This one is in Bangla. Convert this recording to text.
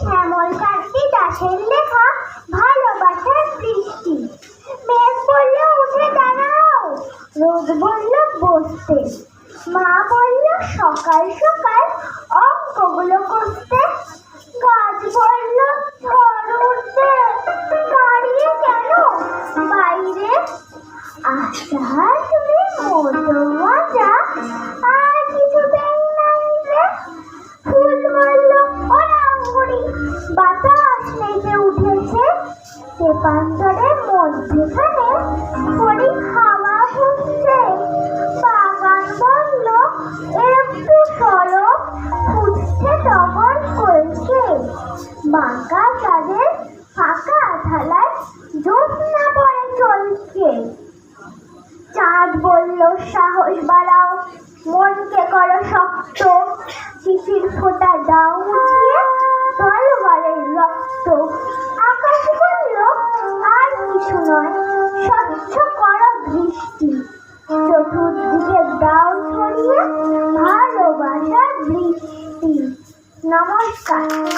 শ্যামল কান্তি দাসের লেখা ভালোবাসার বৃষ্টি মেঘ বলল, উঠে দাঁড়াও। রোদ বলল, বসতে। মা বলল, সকাল সকাল অঙ্কগুলো করতে। গাছ বলল, ঝড় উঠতে দাঁড়িয়ে কেন বাইরে। আশা সে পান্তরের মধ্যেখানে পরি হাওয়া হচ্ছে। বাগান বলল একটু সরো ফুটছে টগর করছে। বাঁকা চাঁদের ফাঁকা থালায় জ্যোৎস্না পড়ে চলছে। চাঁদ বলল, সাহস বাড়াও, মনকে করো শক্ত। নমস্কার